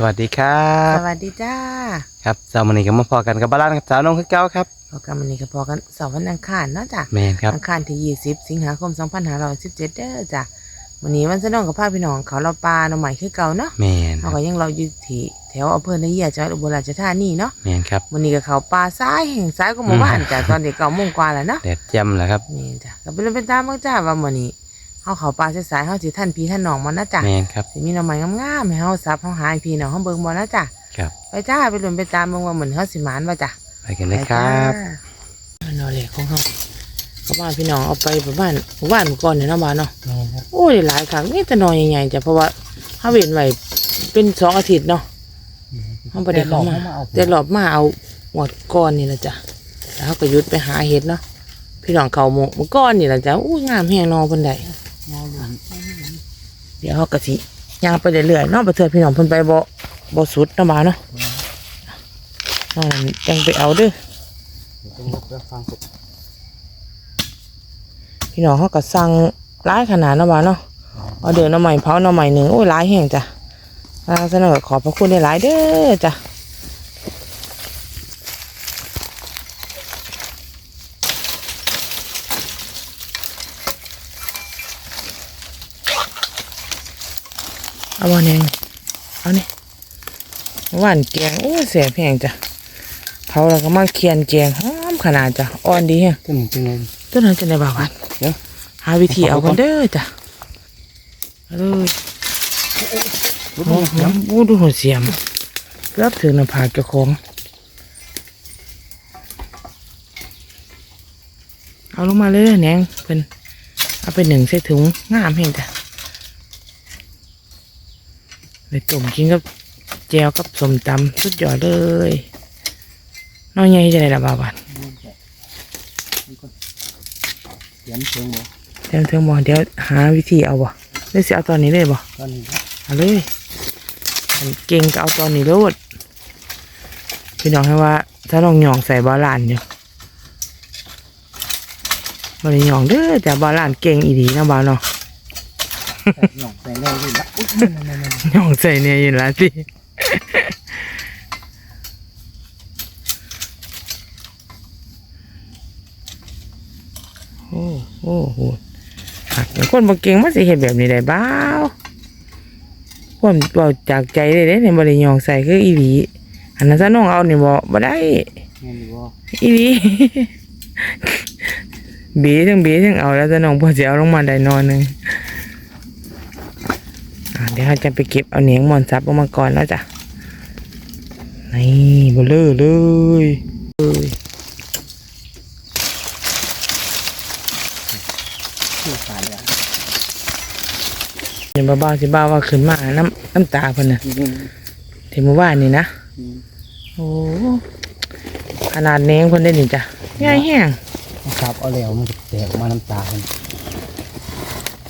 สวัสดีครับสวัสดีจ้าครับสาวมันนี้ก็มาพอกันกับบ้านกับสาวน้องคือเก้าครับ พบกันวันนี้ก็พอกันเสาร์วันอังคารเนาะจ้ะแมนครับ อังคารที่ 20 สิงหาคม 2517เด้อจ้ะวันนี้วันสะดองกับพาพี่น้องเขาเราปลาหน่อใหม่คือเก่าเนาะแมนคเรารับก็ยังเราอยู่ที่แถวอำเภอนาเยียจังหวัดอุบลราชธานีเนาะแมนครับ วันนี้ก็เขาปลาซ้ายแห่งซ้ายก็หมู่บ้านจ้ะตอนเด็กเก่าโมงกว่าแล้วเนาะแดดจำแหละครับนี่จ้ะก็เป็นเรื่องเป็นตามบ้างจ้าว่าวันนี้ เฮาเขาปลาสายๆเฮาสิท่านพี่ท่านน้องมันนะจ้ะแมนครับ สิมีหน่อใหม่งามๆให้เฮาซับเฮาหาให้พี่น้องเฮาเบิ่งบ่นะจ้ะครับ ไปจ้าไปเรื่องไปตามเบิ่งว่าเหมือนเฮาสิหมานบ่จ้ะ ไปกันเลยครับนอนเหล็กของเขาเขาบ้านพี่น้องเอาไปแบบบ้านหมู่บ้านหมู่ก่อนเนี่ยเนาะบ้านเนาะ แมนครับโอ้ยหลายครั้งนี่แต่นอนใหญ่ๆจ้ะเพราะว่าเขาเว้นไว้เป็นสองอาทิตย์เนาะเขาไปได้เข้ามาแต่หลอบมาเอาหมดก้อนนี่แหละจ้ะแล้วเขาก็หยุดไปหาเห็ดเนาะพี่น้องเขาหมกเมื่อก้อนนี่แหละจ้ะอู้ยงามแห้งนอนบนใด เดี๋ยวเขากะสิย่างไปเรื่อยๆเนาะไปเถื่อพี่น้องเพิ่นไปบ่บ่สุดเนาะบ้าเนาะนั่นจังไปเอาเด้อต้องลุกแล้วฟังสุดพี่น้องเขาก็สั่งร้ายขนาดเนาะบ้าเนาะเอาเดินเอาใหม่เผาเอาใหม่หนึ่งโอ้ยร้ายแห้งจ้ะทางเสนอขอบพระคุณได้หลายเด้อจ้ะ เอาบอลแหงเอานี่หวานแกงโอ้ยแสบแห้งจ้ะเผาแล้วก็มาเคียนแกงหอมขนาดจ้ะอ่อนดีแฮงขึ้นจังเลยต้นนั้นจะในบ่าววันเดี๋ยวหาวิธีเอากันเด้อจ้ะเอาเลยโอ้โหโอ้ดูหัวเสียมเกือบถึงหน้าผากเจ้าของเอาลงมาเลยแหนงเพิ่นเอาไปหนึ่งใส่ถุงงามเพียงจ้ะ ไปต้มกินกับแจวกับสมตำสุดยอดเลยน้อยใหญ่จะได้ละบาววันเสียงเสียงบ่เดี๋ยวเธอบอเดี๋ยวหาวิธีเอาบ่เดี๋ยวสิเอาตอนนี้เลยบ่ตอนนี้เอาเลยเก่งก็เอาตอนนี้โลดพี่น้องให้ว่าถ้าลองหยองใส่บาลานอยู่บริหยองเด้อแต่บาลานเก่งอีดีนะบาเนาะ หยอกใส่แน่เลยละอุ๊ยหยองใส่เนี่ยยู่แล้วสิโอ้โอ้โหหักอย่างคนบ่เก่งมันสิเห็นแบบนี้ได้บ้าวความเบาจากใจเลยเด้เนี่ยบริหยองใส่คืออีหลีอันนั้นซะน้องเอานี่บ่บ่ได้ แม่นบ่อีหลี บีทั้งบีทั้งเอาแล้วจะน้องพอจะเอาลงมาได้นอนหนึ่ง ดี๋ยวเราจะไปเก็บเอาเหนียงมอนซับออกมาก่อนแล้วจ้ะนี่เบลเลอเลยเลยชื่อสายอ่ยบ้าๆสิบ้าว่าขึ้นมาน้ำน้ำตาพนน่ะเทมื่อวานนี่นะโอ้ขนาดเนียงเพิ่นได้นี่จ้ะง่ายแห้งครับเอาแล้วมันแตกมาน้ำตาพิ่น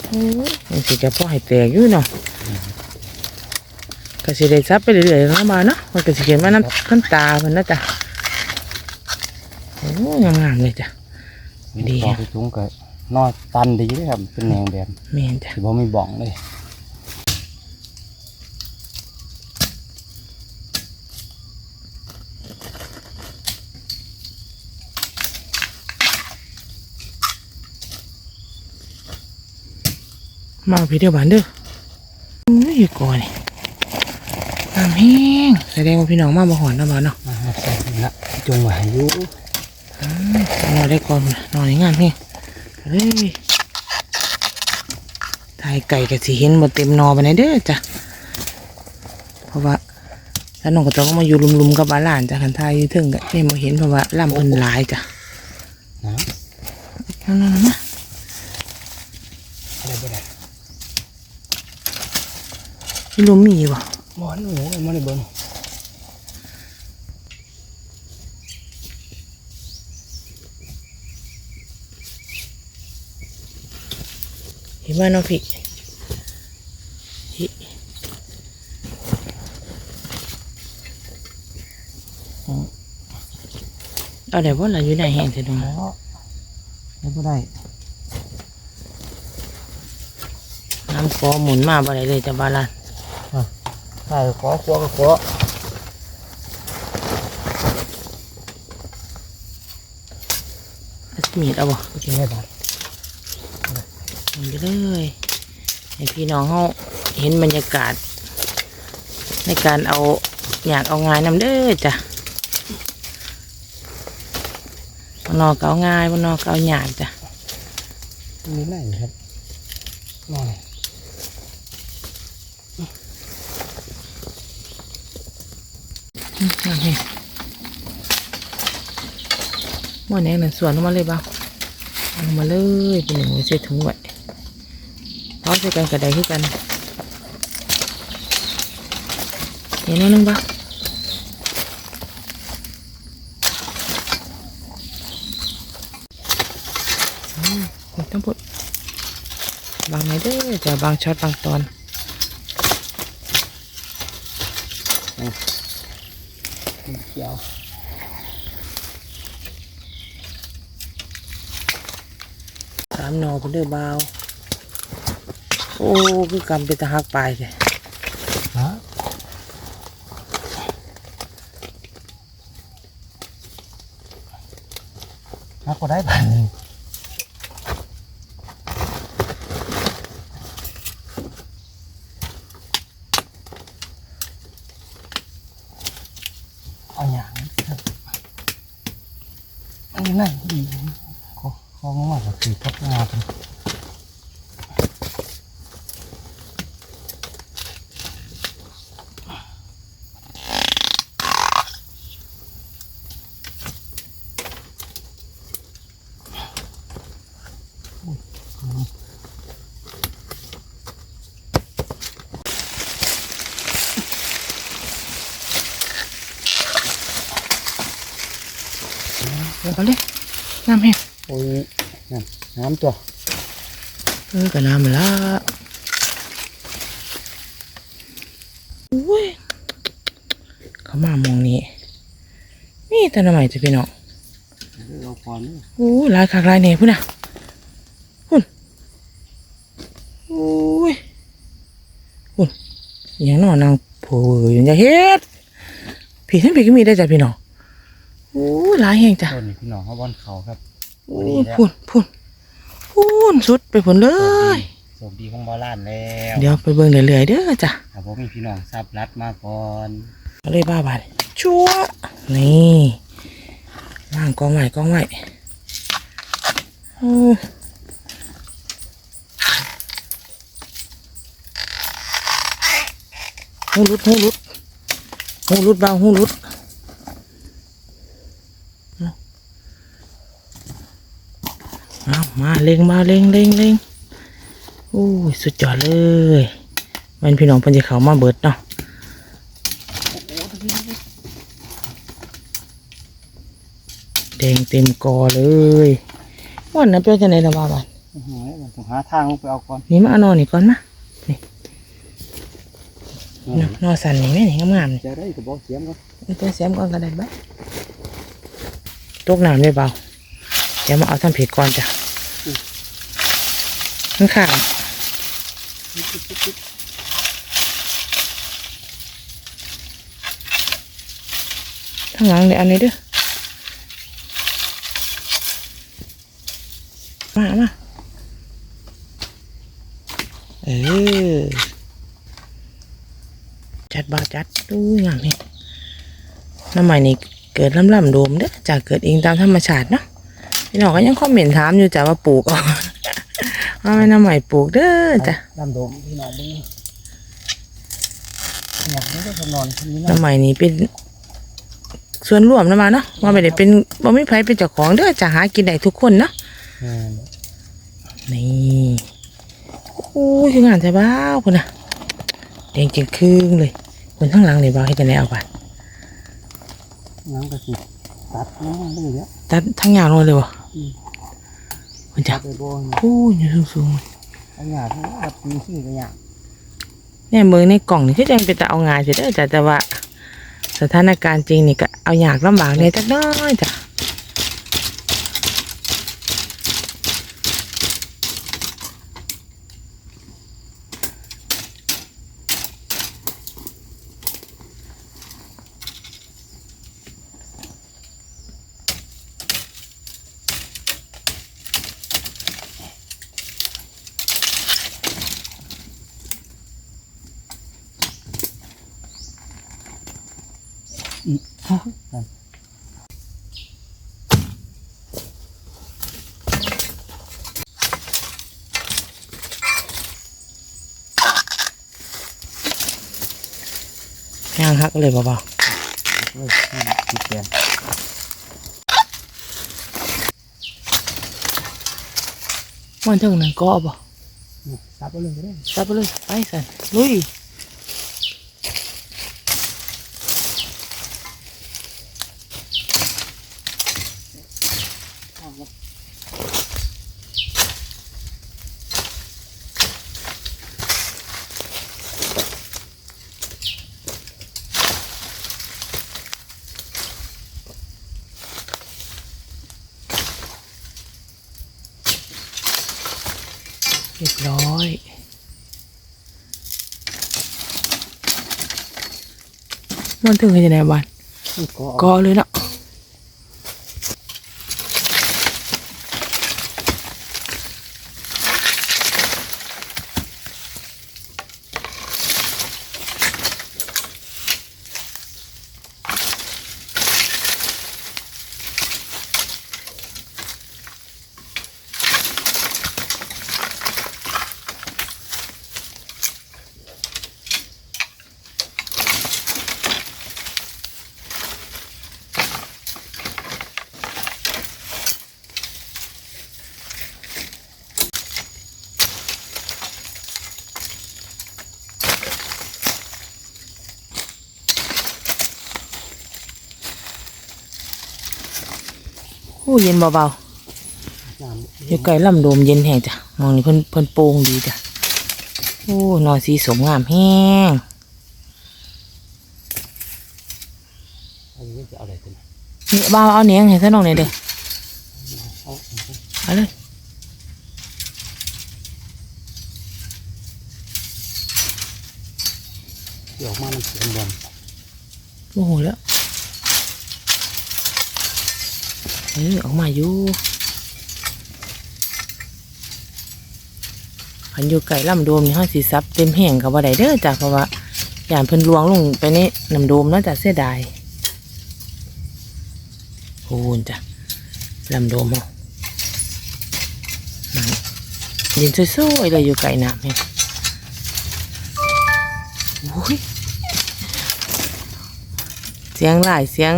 โอ้ยมันสิจะพ่อให้แตกอยู่เนาะ ก็สิได้ซับไปเรื่อยๆเนาะมาเนาะมันก็สิเขียนว่าน้ำน้ำตาเพิ่นนะจ๊ะโอ้ยงามๆเลยจ้ะดีต่อไปถุงก็นอตันดีเลยครับเป็นแนงแบบแม่นจ้ะสิบ่มีบ่องเลยมาพี่เดียวบานเด้อโอ้ยอยู่ก่อนนี่น้ำแห้งแสดงว่าพี่น้องมาบ่หอนนะบ่าวเนาะมาใส่ละจงไว้อยู่นอนได้ก่อนนะนอนในงานแห้งเฮ้ยถ่ายไก่กับสีเห็นบ่เต็มนอไปไหนใดเด้อจ้ะเพราะว่าถ้าน้องก็ต้องมาอยู่ลุมๆกับบ้านหลานจ้ะคันทายอยู่ถึงก็เนี่ยบ่เห็นเพราะว่าล่ำเพิ่นหลายจ้ะนะนั่นๆๆนะอะไรบ่ได้ พี่ลุมมีบ่บ่อนหนูเอามาได้เบิ่งเห็นว่าน้องพี่พี่อ๋อเอาเดี๋ยวว่าเราอยู่ไหนแห้งเถอะน้องแล้วบ่ได้น้ำคอหมุนมาบ่ได้เลยจ้ะบ้านหลานอะ ใส่ขอขวก็ขอเอามีดเอาบ่กินได้บ้างมันไปเลยให้พี่น้องเขาเห็นบรรยากาศ ในการเอาอยากเอางานนำเด้อจ้ะบนนอกก็เอาง่ายบนนอกก็เอาหยาดจ้ะมีไหนครับหน่อย อืม นั่นเองหม้อแหนงนั่นสวนออกมาเลยบ้างเอามาเลยเป็นหนึ่งไว้ใส่ถุงไว้พร้อมใส่กันกระไดขึ้นกันเห็นแล้วนึงบ้างต้องพูดบางไหนเด้อจะบางช็อตบางตอน เขียว คนเป็นเด้อเบาว โอ้คือกำเป็นตะหักไปลายเลยฮะฮักก็ได้บ้างหนึ่งเอาอย่างครับอันนี้นั่นดีขอขอมาก็คือพับงาเป็น เอาเลยน้ำแห้ง โอ้ย นั่นน้ำตัวเออกับน้ำมาละอุ้ยเขามามองนี้นี่แต่ละใหม่จะพี่น้องเราก่อนนี่โอ้หลายคักหลายเนี่ยพุ่นน่ะพุ่นโอ้ยพุ่นอหย่างนอนนางโผล่อยู่อย่าเฮ็ดผีทั้งผีก็มีได้จ้ะพี่น้องโอ้ยหลายแห่งจ้ะต้นนี่พี่น้องเขาบอนเขาครับโอ้ยพุ่นพุ่น พุ่นสุดไปพุ่นเลย โชคดีของบอลานแล้วเดี๋ยวไปเบิ่งเรื่อยๆเด้อจ้ะถ้าผมมีพี่น้องซับรัดมาก่อนเอาเลยบ้าบาดชัวนี่ว่างกองไว้กองไว้โอ้หูรุดหูรุดหูรุดบางหูรุดเอา เอามาเล็งมาเล็งเล็งเล็งโอ้ยสุดยอดเลยแมันพี่น้องเพิ่นจะเข้ามาเบิดเนาะแดงเต็มกอเลยวันนั้นเป็นจะไหนละบ้าบ้านโอ้โหมันต้องหาทางลงไปเอาก่อนนี่มาเอานอนนี่ก่อนมานี่นอนนอนสันนี่แม่นี่งามๆนี่จะได้กระบอกเสียมครับเอาตัวเสียมก่อนก็ได้บ้าตกน้ำได้เบาเดี๋ยวมาเอาทำผิดก่อนจ้ะ ข้างข้างข้างหลังเดี๋ยวเอันนี้เด้อมามาเออจัดบาจัดดูงามนี่น้ำใหม่นี่เกิดลำลำๆโดมเด้อจากเกิดเองตามธรรมชาติเนาะพี่น้องก็ยังคอมเมนต์ถามอยู่จ้ะว่าปลูกเอาว่าไม่น้ำใหม่ปลูกเด้อจ้ะลำโดมพี่น้องมึงอยากนี้ก็จะนอนคนนี้น้ำใหม่นี่เป็นส่วนรวมนะมาเนาะว่าไม่ได้เป็นว่าไม่ไผเป็นเจ้าของเด้อจะหากินได้ทุกคนเนาะนี่โอ้ยคืองานใช่บ้าวคุณนะแดงจริงครึ่งเลยคนข้างหลังเลยบ้าวให้จะไหนเอาไปน้ำกระสิตัดน้ำได้เยอะตัดทั้งยาวเลยเลยวะ มันจะตัดไปบ่อยพูดอยู่สูงอันหยาดทั้งตัดปีที่กันหยาดๆเนี่ยเมืองในกล่องนี่คือยังเป็นแต่เอางานเสียเด้อจ้ะแต่ว่า สถานการณ์จริงนี่ก็เอาอยากลำบากเนี่ยจักหน้อยจ้ะ ย่างฮัก เลยเบาเอ้ยติดแกนๆมันถึงนั่นก็บ่ซับไปเลยก็ได้ซับไปเลยไปสันลุยเรียบร้อย มันถึงจะไหนบ้านก็ก็เลยเนาะ เย็นเบาน้ๆอยู่ไกลลำโดมเย็นแห้งจ้ะมองนี่เพิ่นเพิ่นโป่งดีจ้ะโอ้หนอนสีสวยงามแห้งำอันนี้จะเอาอะไรกันนี่บ่าวเอาเนียงให้ซะน้องหน่อยเด้อ เอา เอาเลย เดี๋ยวออกมามันเสียงบอล โอ้โหแล้วเออออกมาอยู่ ขันอยู่ไก่ลำโดมนี่ห้าสีซับเต็มแห้งกับว่าไดเด้อจ้ะเพราะว่าอย่างเพิ่นลวงลงไปในน้ำโดมเนาจะเสียดายโอ้จ้ะลำโดมเฮานั่นเย็นสวยๆเลยอยู่ไก่น้ำเนี่ยโอ้ยเสียงหลายเสียง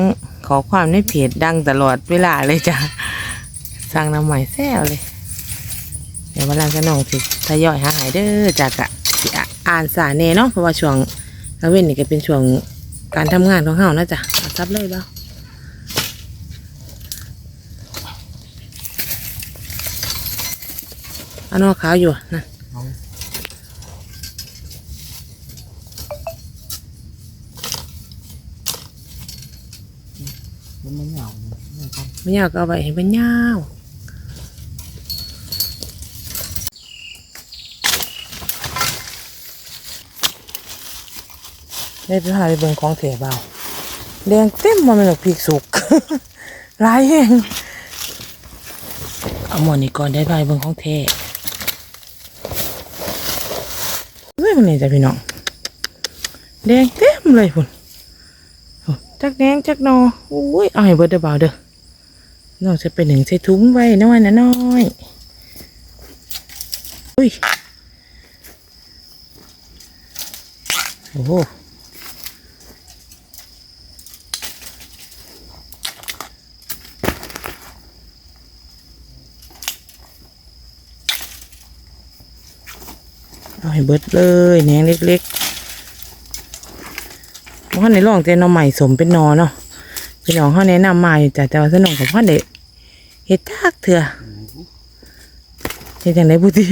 ขอความในเพจดังตลอดเวลาเลยจ้ะสั่งน้ำใหม่แซวเลย ดี๋ยววันหลังจะน้องสิทยอยหาหายเด้อจากอะสิอะอ่านสารเน่เนาะเพราะว่าช่วงกลางเว้นนี่ก็เป็นช่วงการทำงานของเฮานะจ๊ะเอาซับเลยเบ้าอันนอกขาวอยู่นะเอามันไม่เหงาไม่ต้องไม่ยาวก็เอาไว้ให้เป็นยาว ได้ไปหาไปเบิ่งของเถเบาแดงเต็มมาเป็นหลอกพริกสุกหลายแห้งเอาหมดนี่ก่อนได้ไปเบิ่งของเทเรื่องนี้จ้ะพี่น้องแดงเต็มเลยพุ่นจักแดงจักนออุ้ยเอาให้เบิดเด้อเบาเด้อเราจะไปหนึ่งใส่ถุงไว้น้อยนะน้อยอุ้ยโอ้ เอาให้เบิดเลยแหนงเล็กๆเพราในร่องเจนอใหม่สมเป็นนอเนาะพี่น้องเขาแนะนำมาอยู่จ้ะแต่ว่าสนองกับพ่อเด็กเฮ็ดทักเถื่อเฮ็ดจังไดบุตรี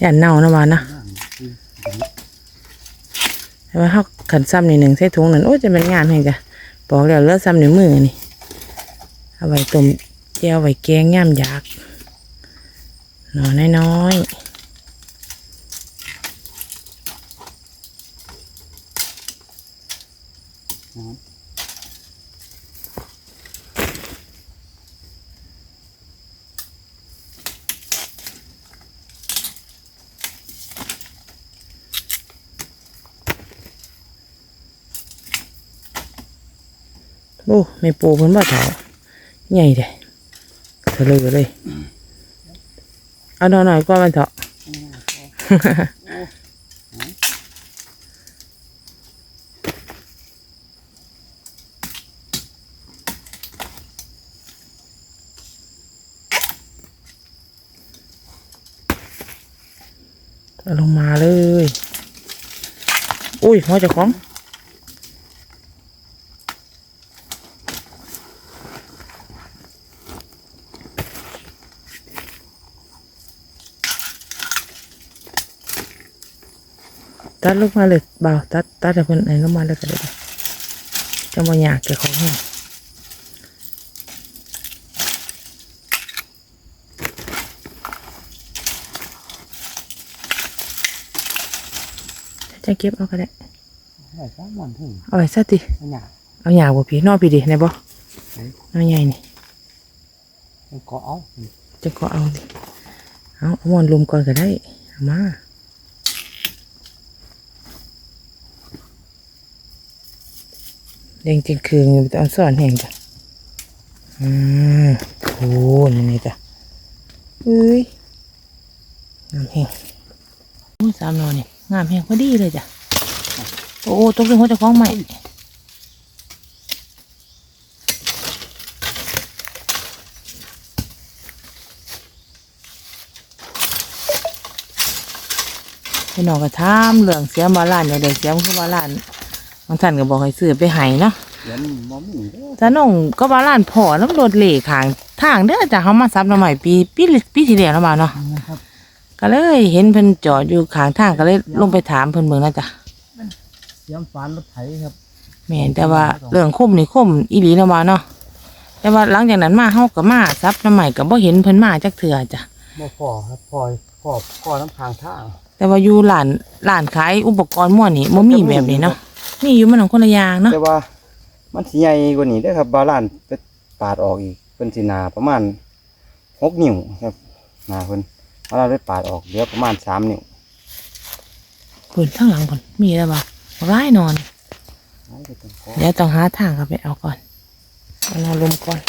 อย่าเน่านะวานะแต่ว่าเขาขันซ้ำนี่หนึ่งใส่ถุงหนั่นโอ้ยจะเป็นงานให้จ้ะบอกแล้วเลือดซ้ำในมือนี่เอาไว้ต้มแก้วไว้แกงย่ามยากหน่อน้อยๆ เโอ้ไม่ปูเพิ่นบ่เถาใหญ่เด้เถลือเลย เอาหน่อยหน่อยๆก็มันเถาะ เอาลงมาเลย อุ้ ยหัวเจะของตัดลงมาเลยเบาตัดตัดให้เพิ่นไอ้ลงมาเลยก็ได้จะมาอยากเก็บของแห้งจะเก็บเอาก็ได้ ได้สามวันถึงเอาไว้ซะติอันหยาเอาอยากบ่พี่นอกพี่ดิในบ่น้อยใหญ่นี่มันก็เอาจะก็เอาดิเอาเอามอนลุมก่อนก็ได้เอามาเด้งจริงคืนตอนสอนแห่งจ้ะอืมโอ้นี่นี่จ้ะเอ้ยงามแห่งอู้สามนอนนี่งามแห่งพอดีเลยจ้ะ โอ้ตกเป็นหัวเจะคล้าของใหม่พี่น้องก็ถามเรื่องเสียมาล้านอย่างเด็กเสียมคือมาล้านบางท่านก็บอกให้ซื้อไปให้เนาะเดี๋ยวมอมีเด้อ จ้าน้องก็ว่าร้านพ่อน้ำรถเหล่ขางทางเด้อจ้ะเขามาซับน้ำใหม่ปีปีปีที่แล้วแล้วมาเนาะ นะครับ ก็เลยเห็นเพิ่นจอดอยู่ขางทางก็เลยลงไปถามเพิ่นเบิ่งนะจ้ะ เสียมฟานรถไถครับ แม่นแต่ว่าเรื่องคมนี่คมอีหลีแล้วมาเนาะแต่ว่าหลังจากนั้นมาเฮาก็มาซับน้ำใหม่ก็บ่เห็นเพิ่นมาจักเทื่อจ้ะบ่พอครับพอพอพอน้ำทางทางแต่ว่าอยู่ร้านร้านขายอุปกรณ์ม่วนนี่บ่มีแบบนี้เนาะมีอยู่มันของคนละอย่างเนาะแต่ว่า มันสิใหญ่กว่านี้เด้อครับบาลานไปปาดออกอีกเป็นสิหนาประมาณหกนิ้วครับหนาเพิ่นบาลานไปปาดออกเหลือประมาณสามนิ้วเพิ่นข้างหลังเพิ่นมีแล้วบ่ ร้ายนอน เดี๋ยวต้องหาทางเข้าไปเอาก่อนเอานอนลมก่อน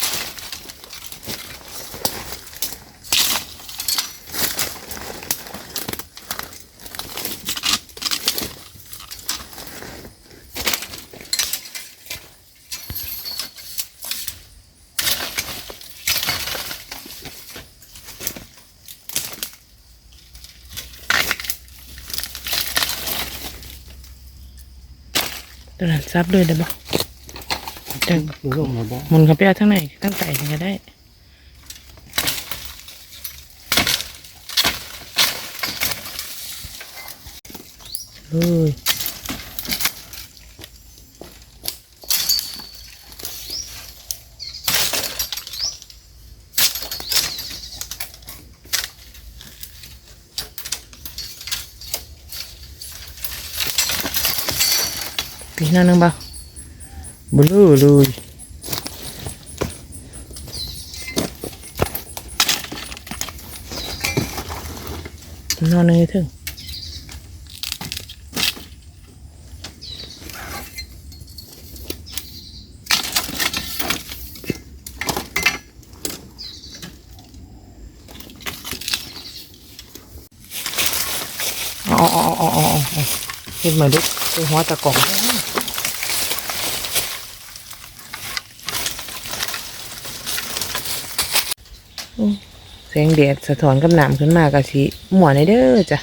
ตัวนั้นซับเลยได้บ่จังอยู่ลงมาบ่หมุนเข้าไปเอาทั้งไหนทั้งไก่ก็ได้เลยปีหน้านึงบ่า บลูเลยนอนเลยถึงอ๋ออ๋ออ๋ออ๋ออ๋อเห็นไหมลูกเป็นหัวตะกล่อง แสงแดดสะท้อนกับน้ำขึ้นมากะสิหมวนในเด้อจ้ะ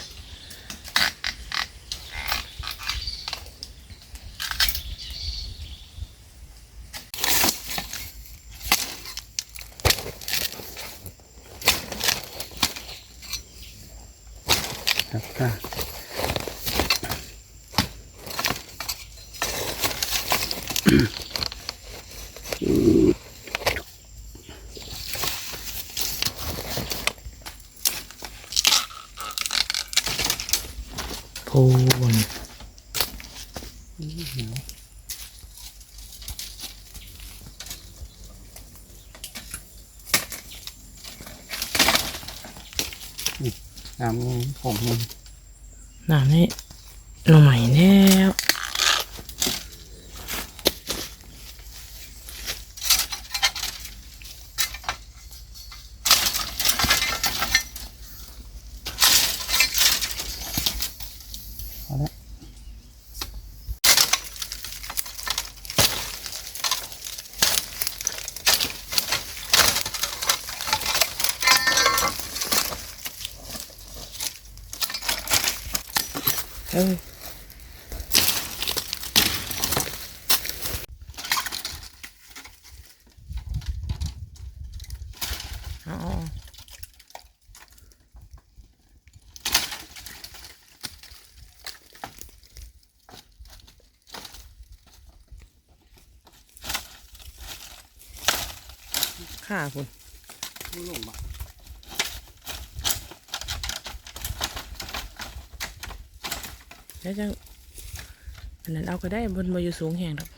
น้ำผมน้ำนี่หน่อใหม่แน่ ค่ะคุณลงมาแล้วจะอันนั้นเอาก็ได้บนมาอยู่สูงแห่งดอก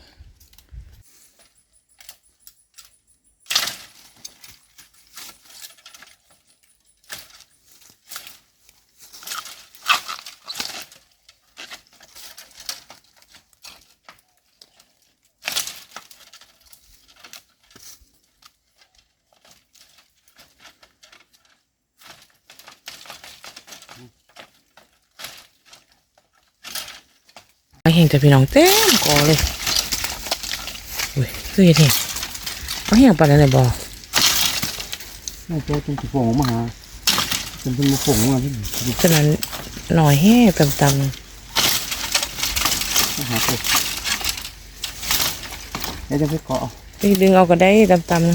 แห่งแต่พี่น้องเต็มกอเลยอุ้ยคือเห็นแห่งเอาแห่งปานนั้นเลยบ่น่าจะเป็นสีฟองมาหาเป็นเป็นมาฟองมาที่นี่ฉะนั้นหน่อยแห่ต่ำมาหาตัวเดี๋ยวจะไปเกาะๆไปดึงเอาก็ได้ต่ำ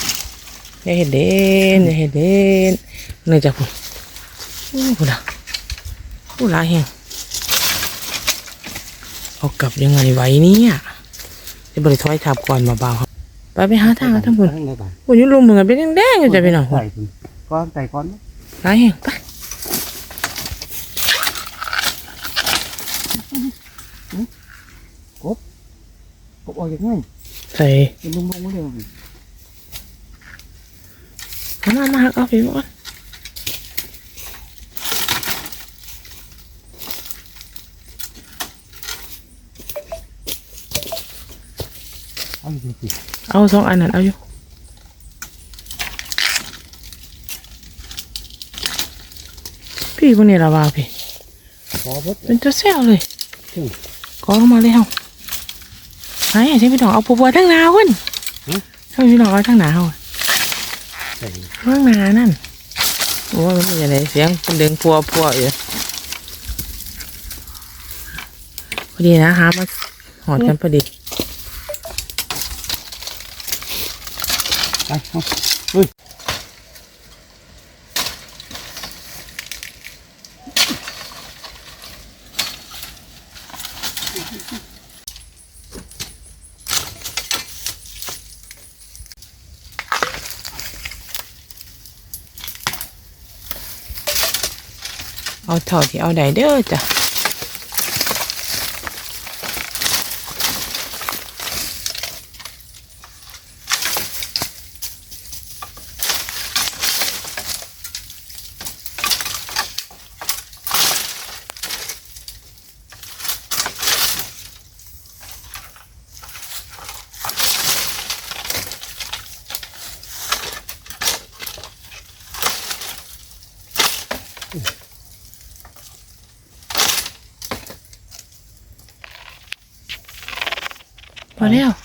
ๆอย่าเห็นเด่นอย่าเห็นเด่นเนื่องจากพุ่นอู้พุ่นอะอู้หลายแห่ง เอากลับยังไงไว้เนี่ยจะบริถอยทับก่อนมาเบาๆครับไปไปหาทางเอาทั้งพุ่นทั้งในบ้านพุ่นอยุ่ลุมเหมือนกันเป็นแดงๆอยู่จ้ะพี่น้องไก่คุณก้อนไก่ก้อนหลายแห่งไปกบออกอย่างง่ายใส่เป็นลุงลงมาเลยเอามามาหักเอาพี่มา เอาอยู่สิเอาสองอันนั้นเอาอยู่พี่พวกนี้ละว่าพี่ขอเพิ่เป็นตัวเซลเลยอืมกอเข้ามาเลยเฮาไหนใช่พี่น้องเอาปัวๆทั้งหนาเว้นหือถ้าพี่น้องเอาทั้งหนาเฮาใส่ทั้งหนานั่นโอ้ยมันเป็นยังไงเสียงเป็นเดึงพัวพัวๆอยู่พอดีนะหามาหอดกันพอดี ไปเอาเฮ้ยเอาเท่าที่เอาได้เด้อจ้ะ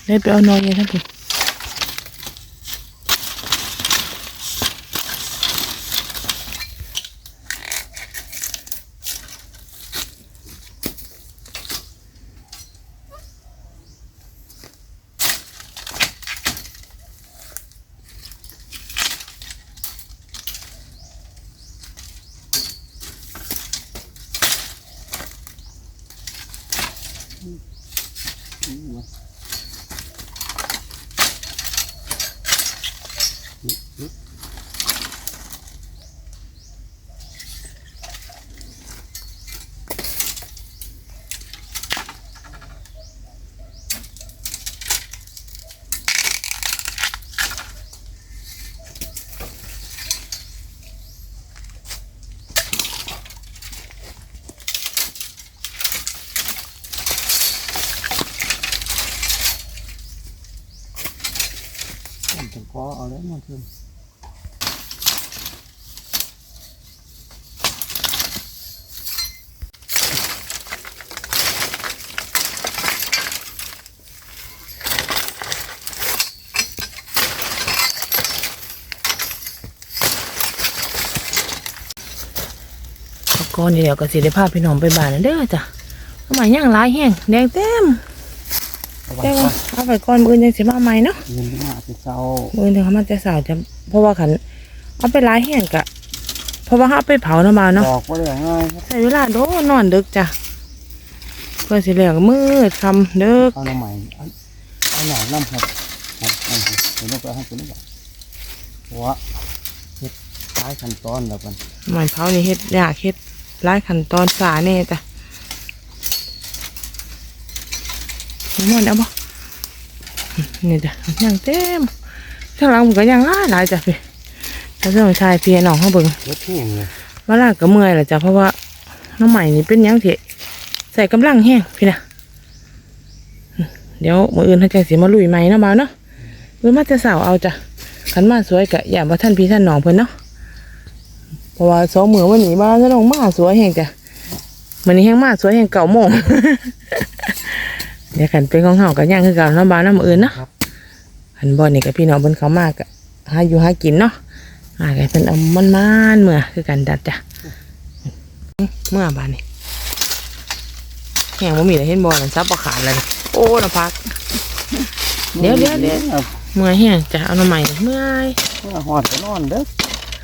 ได้ไปเอานอนเย็นทั้งทีผมจะขอเอาแล้วมันคือ เอา กก่อนนี่เดี๋ยวก็สิได้พาพี่น้องไปบ้านแล้วเด้อจ้ะทำไมย่างหลายแห้งแดงเต็มเอาไว้แต่ก่ว่าอนเอาไปก่อนมื้อนี้สิมาใหม่เนาะเย็นมากจะเศร้ามื้อนี้เขามาแต่เช้าจะเพราะว่าคันเอาไปหลายแห้งกะ เพราะว่าเขาเอาไปเผาน้ำมาเนาะบอกว่าได้ง่ายครับใช้เวลาโดนนอนดึกจ้ะเพื่อสิแล้วก็มืดค่ำดึกเอาหน่อใหม่เอาเอาหน่อน้ำครับเอาเอาเอาเดี๋ยวเราไปให้ตัวนี้ก่อนเพราะว่าเฮ็ดหลายขั้นตอนแล้วกันหมันเผานี่เฮ็ดยากเฮ็ด หลายขั้นตอนสาแน่จ้ะนี่มันเอาบ่นี่จ้ะย่างเต็มข้างหลังมันก็ย่างหลายหลายจ้ะพี่ถ้าเรื่องชายพี่น้องเขาเบิ่งเฮ็ดแห้งเลยเวลาก็เมื่อยแหละจ้ะเพราะว่าน้องใหม่นี่เป็นหยังที่ใส่กำลังแห้งพี่นะอืมเดี๋ยวมืออื่นถ้าใจสิมาลุยใหม่เนาะบ่าวเนาะหรือมาจะสาวเอาจ้ะขันมาสวยกะอย่าบ่ท่านพี่ท่านน้องเพิ่นเนาะ เพราะว่าสองมือวันนี้บ้านจะน้องมาสวยแห้งจ้ะมื้อนี้แห้งมาสวยแห้งเก่าโมงเดี๋ยวขันเป็นของเฮาก็ย่างคือเก่าเนาะบ่าวเนาะมื้ออื่นเนาะครับขันบ่นี่ก็พี่น้องเพิ่นเขามากะหาอยู่หากินเนาะหากันเพิ่นเอามันมานๆเมื่อคือกันดัดจ้ะเมื่อบานนี่แห้งบ่มีอะไรเห็นบ่นั่นซับบ่ขาดเลยโอ้นะพัก เดี๋ยวเดี๋ยวเดี๋ยวอาเมื่อยแห้งจะเอาหน่อใหม่เมื่อยเอาหอดก็นอนเด้อ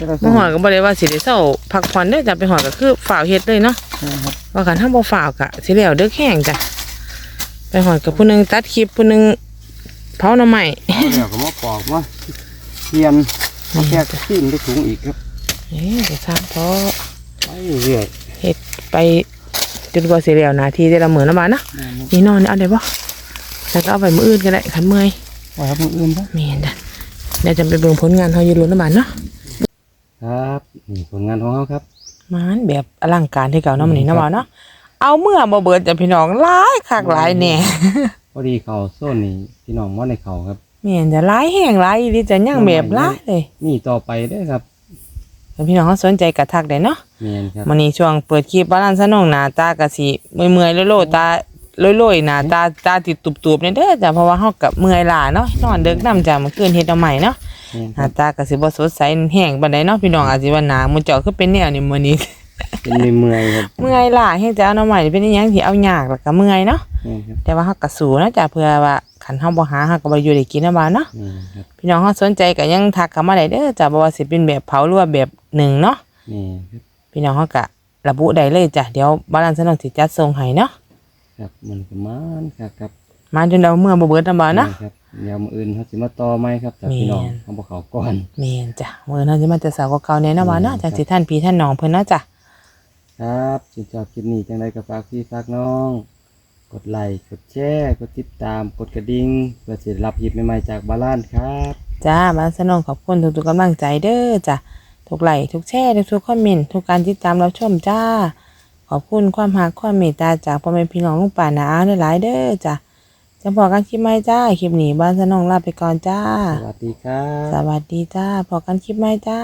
เดี๋ยวเรามาหอดก็บ่ได้ว่าสิได้เศร้าพักผ่อนเด้อจ้ะไปหอดก็คือฝ่าวเฮ็ดเลยเนาะนะครับว่าคันถ้าบ่ฝ่าวก็สิแล้วเด้อแห้งจ้ะไปหอดกับผู้หนึงตัดคลิปผู้หนึงเผาหน่อใหม่เอาเดี๋ยวก็มาปอกมาเทียนมาแค่ขึ้นได้ถุงอีกครับเอ๊ะจะสร้างเพราะไปเรื่อยเฮ็ดไปจนกว่าสิแล้วหนาทีแต่ละมื้อนะบ้านเนาะๆนี่นอนเอาได้บ่แล้วก็เอาไปมื้ออื่นก็ได้คันเมื่อยไว้ครับมืออื่นครับแม่นจ้ะเดี๋ยวจะไปเบิ่งผลงานเฮาอยู่รุ่นนะบ้านเนาะ ครับนี่ผลงานของเขาครับมันแบบอลังการที่เก่าเนาะมันนี่เนาะบ่าวเนาะเอาเมื่อบ่เบิดจ้ะพี่น้องหลายคักหลายแหน่พอดีเขาโซนนี่พี่น้องว่าในเขาครับแม่นจะหลายแห้งหลายอีหลีจะยังแบบหลายเลยมีต่อไปเด้วยครับถ้าพี่น้องเขาสนใจก็ทักได้เนาะเมียนครับมื้อนี้ช่วงเปิดคลิปบ้านซะน้องหน้าตาก็สิเมื่อยๆโลๆตา ลอยๆหน้าตาตาติดตุบๆนี่เด้อจ้ะเพราะว่าเฮาก็เมื่อยล้าเนาะนอนดึกนํจ้ะเมื่อคืนเฮ็ดเอาใหม่เนาะเมียนหครัน้าบตาก็สิบ่สดใสแห้งปานใดเนาะพี่น้องอาจสิว่าหน้ามื้อเจ้าคือเป็นแนวนี้มื้อนี้เป็นเมื่อยๆครับเมื่อยล้าเฮ็ดจะเอาหน่อใหม่เป็นอิหยังที่เอายากแล้วก็เมื่อยเนาะเมียนครับแต่ว่าเฮาก็สู้นะจ้ะเพื่อว่าคันเฮาบ่หาเฮาก็บ่ได้อยู่ได้กินนะบ้านเนาะเมียนครับพี่น้องเฮาสนใจก็ยังทักเข้ามาได้เด้อจ้ะบ่ว่าสิเป็นแบบเผาหรือว่าแบบหนึ่งเนาะเมียนครับพี่น้องเฮาก็ระบุได้เลยจ้ะเดี๋ยวบ้านสนองสิจัดส่งให้เนาะ ครับมันก็มันครับครับมาจนเอาเมื่อบ่เบิดนะบ้านเนาะแม่ครับเดี๋ยวมืออื่นเขาสิมาต่อไหมครับแต่พี่น้องแม่น เขาบอกเขาก่อน แม่นจ้ะมื้อนั้นสิมาแต่เช้ากว่าเก่าแน่เนาะบ้านเนาะจังสิท่านพี่ท่านน้องเพิ่นเนาะจ้ะ ครับสินชอบคลิปนี้จังไรก็ฝากพี่ฝากน้อง กดไลค์กดแชร์กดติดตาม กดกระดิ่งเพื่อจะได้รับคลิปใหม่ๆจากบาลานครับ จ้าบ้านสนองขอบคุณทุกๆกำลังใจเด้อจ้ะทุกไลค์ทุกแชร์ทุกๆคอมเมนต์ทุกการติดตามรับชมจ้า ขอบคุณความรักความเมตตาจากพ่อแม่พี่น้องลุงป่านาอาหลายๆเด้อจ้ะจะพอกันคลิปใหม่จ้าคลิปนี้บ้านสนองลาไปก่อนจ้า สวัสดีครับ สวัสดีจ้าพอกันคลิปใหม่จ้า